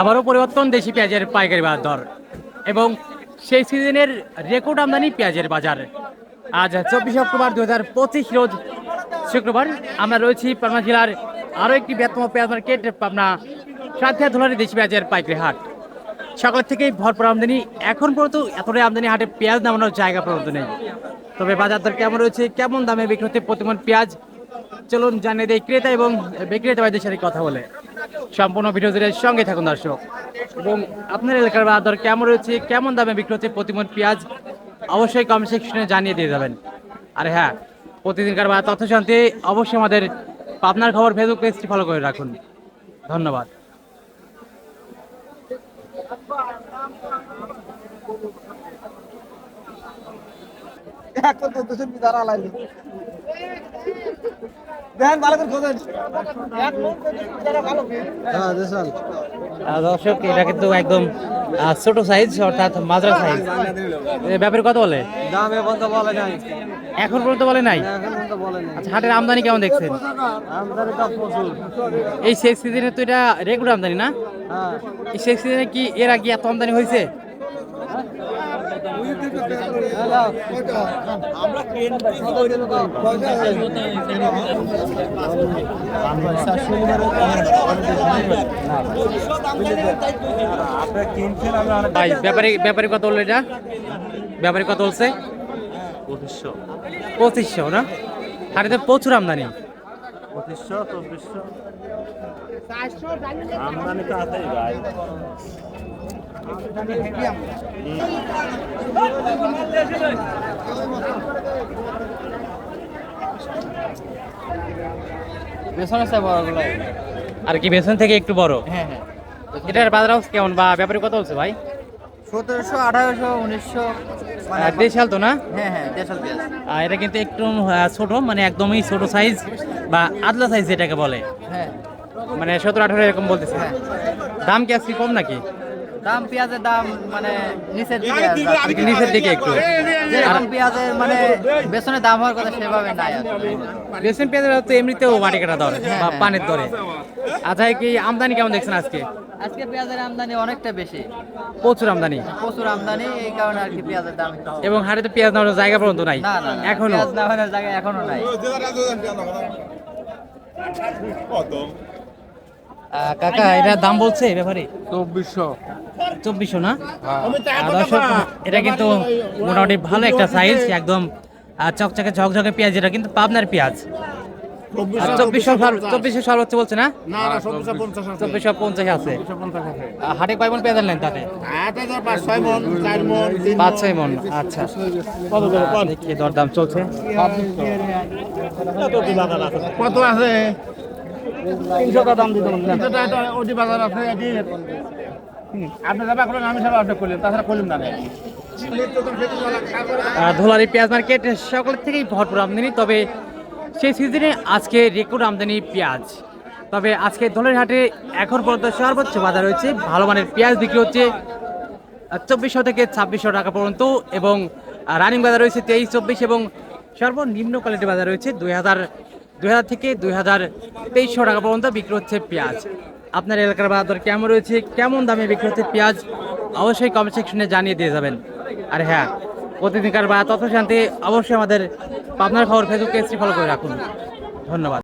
আবারও পরিবর্তন দেশি পেঁয়াজের পাইকারি বাজার দর। এবং সেই সিজনের রেকর্ড আমদানি পেঁয়াজের বাজার। আজ চব্বিশে অক্টোবর দু হাজার পঁচিশ রোজ শুক্রবার আমরা রয়েছি পাবনা জেলার আরও একটি বৃহত্তম পেঁয়াজ মার্কেট, পাবনা সাথিয়া ধুলারি দেশি পেঁয়াজের পাইকারি হাট। সকাল থেকেই ভরপুর আমদানি, এখন পর্যন্ত এতটাই আমদানি হাটে পেঁয়াজ নামানোর জায়গা পর্যন্ত নেই। তবে বাজার দর কেমন রয়েছে, কেমন দামে বিক্রি হচ্ছে প্রতিমন পেঁয়াজ, চলুন জানিয়ে দেয় ক্রেতা এবং বিক্রেতা ভাইদের সাথে কথা বলে। সম্পূর্ণ ভিডিও জুড়ে সঙ্গে থাকুন, দর্শক। এবং আপনার এলাকার বাজার কেমন রয়েছে, কেমন দামে বিক্রি হচ্ছে প্রতিমন পেঁয়াজ, অবশ্যই কমেন্ট সেকশনে জানিয়ে দিয়ে যাবেন। আর হ্যাঁ প্রতিদিনকার বা তথ্য জানতে অবশ্যই আমাদের পাবনার খবর ফেসবুক পেজটি ফলো করে রাখুন। ধন্যবাদ। এখন তো দুশো বিদার আলাইলি দর্শক এটা কিন্তু একদম ছোট সাইজ অর্থাৎ মাজরা সাইজ ব্যাপারে কত বলে? এখন তো বলে নাই। এখন পর্যন্ত বলে নাই? এখন তো বলে নাই। আচ্ছা হাটের আমদানি কেমন দেখছেন? এই শেষ সিজনে তো এটা রেগুলার আমদানি না? হ্যাঁ। এই শেষ সিজনে কি এর আগে এত আমদানি হয়েছে? ভাই ব্যাপারে ব্যাপারে কত বলল এটা? ব্যাপারে কত বলছে? পঁচিশশো। পঁচিশশো না? হাটেতে প্রচুর আমদানি। পঁচিশশো চব্বিশশো। আমদানি তো আছেই ভাই। বেসন আছে বড়গুলো। আর কি বেসন থেকে একটু বড়? হ্যাঁ হ্যাঁ। এটার বাজার অবস্থা কেমন? বা ব্যাপারে কত বলছে ভাই? সতেরোশো আঠারোশো উনিশশো আহ, দেশাল তো না? হ্যাঁ হ্যাঁ দেশাল পেঁয়াজ। আহ, এটা কিন্তু একটু ছোট মানে একদমই ছোট সাইজ বা আদলা সাইজ যেটাকে বলে। হ্যাঁ। মানে সতেরো আঠারো এরকম বলতেছে। হ্যাঁ। দাম কি আজকে কম নাকি? দাম পেঁয়াজের দাম মানে নিচের দিকে নিচের দিকে একটু। যেরকম পেঁয়াজের মানে বেসনের দাম হওয়ার কথা সেভাবে নাই আসলে। বেসন পেঁয়াজের তো এমনিতেও মাটি কাটা দর হ্যাঁ, বা হ্যাঁ। পানির দরে আচ্ছা কি আমদানি কেমন দেখছেন আজকে? আজকে পেঁয়াজের আমদানি অনেকটা বেশি। প্রচুর আমদানি? প্রচুর আমদানি এই কারণে আর কি পেঁয়াজের দাম এবং হাটে তো পেঁয়াজ নেওয়ার জায়গা পর্যন্ত নাই। এখনও? পেঁয়াজ না হওয়ার জায়গায় এখনও নাই। কাকা এটা দাম বলছে ব্যাপারে? চব্বিশশো। চব্বিশশো না? দর্শক এটা কিন্তু মোটামুটি ভালো একটা সাইজ একদম চকচকে ঝকঝকে পেঁয়াজ এটা কিন্তু পাবনার পেঁয়াজ। চব্বিশশো সর্ব- সর্বোচ্চ বলছে না? চব্বিশশো পঞ্চাশ আছে। হাটে কয় মন পেঁয়াজ আনলেন তাতে পাঁচ ছয় মন আচ্ছা। দরদাম চলছে। কত আছে? তিনশো টাকা দাম দিতে তিনশো টাকা ওটি বাজার আছে এটি আপনি যাবা করলেন আমি সব আপনি করলেন তাছাড়া করলাম না। ধোলারি পেঁয়াজ মার্কেট সকলের থেকেই ভরপুর আমদানি তবে সেই সিজনে আজকে রেকর্ড আমদানি পেঁয়াজ। তবে আজকে ধোলারি হাটে এখন পর্যন্ত সর্বোচ্চ বাজার রয়েছে ভালো মানের পেঁয়াজ বিক্রি হচ্ছে চব্বিশশো থেকে ছাব্বিশশো টাকা পর্যন্ত এবং রানিং বাজার রয়েছে তেইশ চব্বিশ এবং সর্বনিম্ন কোয়ালিটির বাজার রয়েছে দুই হাজার দুই হাজার থেকে দুই হাজার তেইশশো টাকা পর্যন্ত বিক্রি হচ্ছে পেঁয়াজ। আপনার এলাকার বাজার কেমন রয়েছে? কেমন দামে বিক্রি হচ্ছে পেঁয়াজ? অবশ্যই কমেন্ট সেকশনে জানিয়ে দিয়ে যাবেন। আর হ্যাঁ প্রতিদিনকার বা তথ্য শান্তি অবশ্যই আমাদের পাবনার খবর ফেসবুক পেজটি ফলো করে রাখুন। ধন্যবাদ।